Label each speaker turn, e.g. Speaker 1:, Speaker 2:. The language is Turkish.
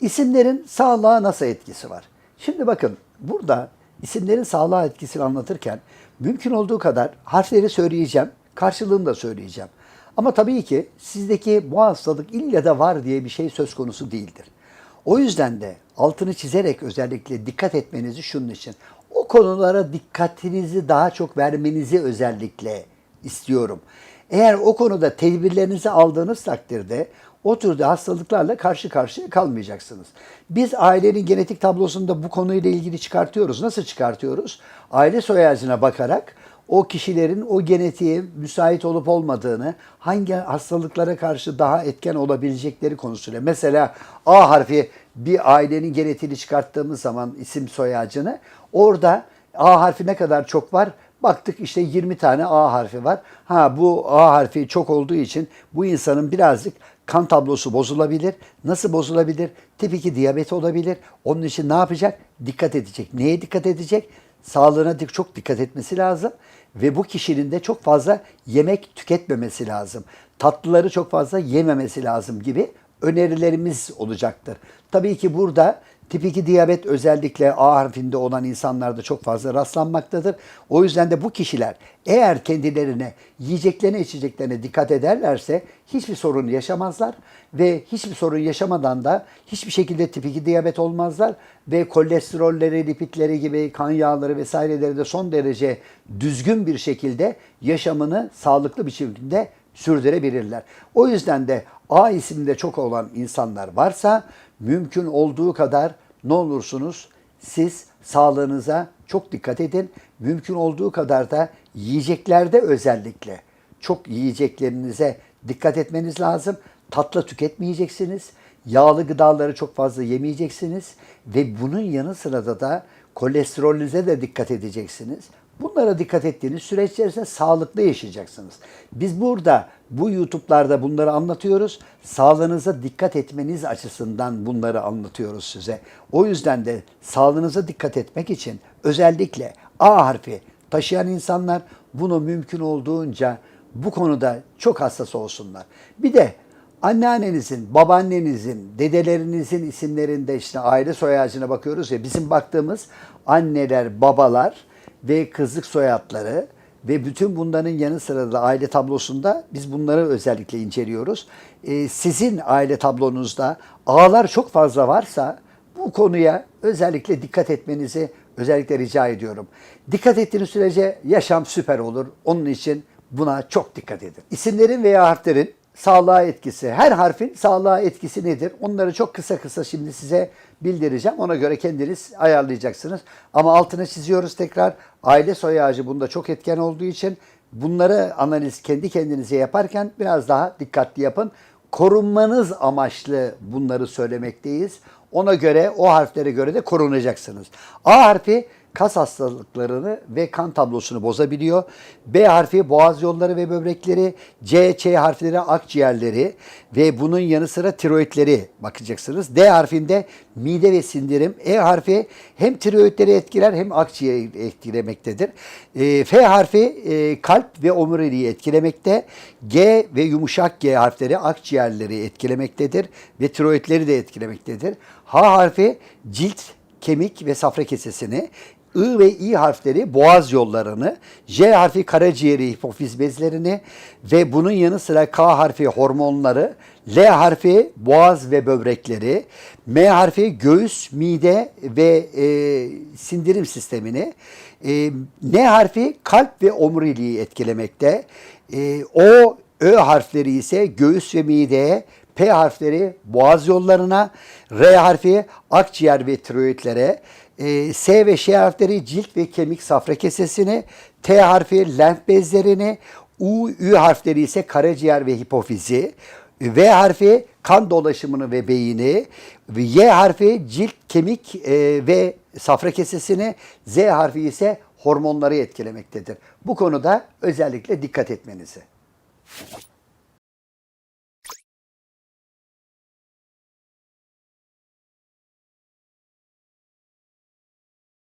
Speaker 1: İsimlerin sağlığa nasıl etkisi var? Şimdi bakın burada isimlerin sağlığa etkisini anlatırken mümkün olduğu kadar harfleri söyleyeceğim, karşılığını da söyleyeceğim. Ama tabii ki sizdeki bu hastalık illa da var diye bir şey söz konusu değildir. O yüzden de altını çizerek özellikle dikkat etmenizi şunun için. O konulara dikkatinizi daha çok vermenizi özellikle istiyorum. Eğer o konuda tedbirlerinizi aldığınız takdirde o türde hastalıklarla karşı karşıya kalmayacaksınız. Biz ailenin genetik tablosunda bu konuyla ilgili çıkartıyoruz. Nasıl çıkartıyoruz? Aile soy ağacına bakarak o kişilerin o genetiğe müsait olup olmadığını, hangi hastalıklara karşı daha etken olabilecekleri konusuyla. Mesela A harfi bir ailenin genetiğini çıkarttığımız zaman isim soy ağacını orada A harfi ne kadar çok var? Baktık işte 20 tane A harfi var. Ha bu A harfi çok olduğu için bu insanın birazcık kan tablosu bozulabilir. Nasıl bozulabilir? Tip 2 diyabet olabilir. Onun için ne yapacak? Dikkat edecek. Neye dikkat edecek? Sağlığına çok dikkat etmesi lazım. Ve bu kişinin de çok fazla yemek tüketmemesi lazım. Tatlıları çok fazla yememesi lazım gibi önerilerimiz olacaktır. Tabii ki burada tip 2 diyabet özellikle A harfinde olan insanlarda çok fazla rastlanmaktadır. O yüzden de bu kişiler eğer kendilerine yiyeceklerine içeceklerine dikkat ederlerse hiçbir sorun yaşamazlar ve hiçbir sorun yaşamadan da hiçbir şekilde tip 2 diyabet olmazlar ve kolesterolleri, lipidleri gibi kan yağları vesaireleri de son derece düzgün bir şekilde yaşamını sağlıklı bir şekilde sürdürebilirler. O yüzden de A isimde çok olan insanlar varsa mümkün olduğu kadar ne olursunuz siz sağlığınıza çok dikkat edin. Mümkün olduğu kadar da yiyeceklerde özellikle çok yiyeceklerinize dikkat etmeniz lazım. Tatlı tüketmeyeceksiniz. Yağlı gıdaları çok fazla yemeyeceksiniz ve bunun yanı sırada da kolesterolünüze de dikkat edeceksiniz. Bunlara dikkat ettiğiniz süreç içerisinde sağlıklı yaşayacaksınız. Biz burada bu YouTube'larda bunları anlatıyoruz. Sağlığınıza dikkat etmeniz açısından bunları anlatıyoruz size. O yüzden de sağlığınıza dikkat etmek için özellikle A harfi taşıyan insanlar bunu mümkün olduğunca bu konuda çok hassas olsunlar. Bir de anneannenizin, babaannenizin, dedelerinizin isimlerinde işte aile soy ağacına bakıyoruz ya bizim baktığımız anneler, babalar ve kızlık soyadları ve bütün bunların yanı sıra da aile tablosunda biz bunları özellikle inceliyoruz. Ee, sizin aile tablonuzda ağlar çok fazla varsa bu konuya özellikle dikkat etmenizi özellikle rica ediyorum. Dikkat ettiğiniz sürece yaşam süper olur. Onun için buna çok dikkat edin. İsimlerin veya harflerin sağlığa etkisi, her harfin sağlığa etkisi nedir? Onları çok kısa kısa şimdi size bildireceğim. Ona göre kendiniz ayarlayacaksınız. Ama altını çiziyoruz tekrar. Aile soy ağacı bunda çok etken olduğu için bunları analiz kendi kendinize yaparken biraz daha dikkatli yapın. Korunmanız amaçlı bunları söylemekteyiz. Ona göre o harflere göre de korunacaksınız. A harfi kas hastalıklarını ve kan tablosunu bozabiliyor. B harfi boğaz yolları ve böbrekleri, C, Ç harfleri akciğerleri ve bunun yanı sıra tiroidleri bakacaksınız. D harfinde mide ve sindirim. E harfi hem tiroidleri etkiler hem akciğeri etkilemektedir. E, F harfi e, kalp ve omuriliği etkilemekte. G ve yumuşak G harfleri akciğerleri etkilemektedir ve tiroidleri de etkilemektedir. H harfi cilt, kemik ve safra kesesini, I ve İ harfleri boğaz yollarını, J harfi karaciğeri, hipofiz bezlerini ve bunun yanı sıra K harfi hormonları, L harfi boğaz ve böbrekleri, M harfi göğüs, mide ve e, sindirim sistemini, e, N harfi kalp ve omuriliği etkilemekte, e, O, Ö harfleri ise göğüs ve mideye, P harfleri boğaz yollarına, R harfi akciğer ve tiroidlere, e, S ve Ş harfleri cilt ve kemik safra kesesini, T harfi lenf bezlerini, U, Ü harfleri ise karaciğer ve hipofizi, V harfi kan dolaşımını ve beyni, Y harfi cilt, kemik e, ve safra kesesini, Z harfi ise hormonları etkilemektedir. Bu konuda özellikle dikkat etmenizi.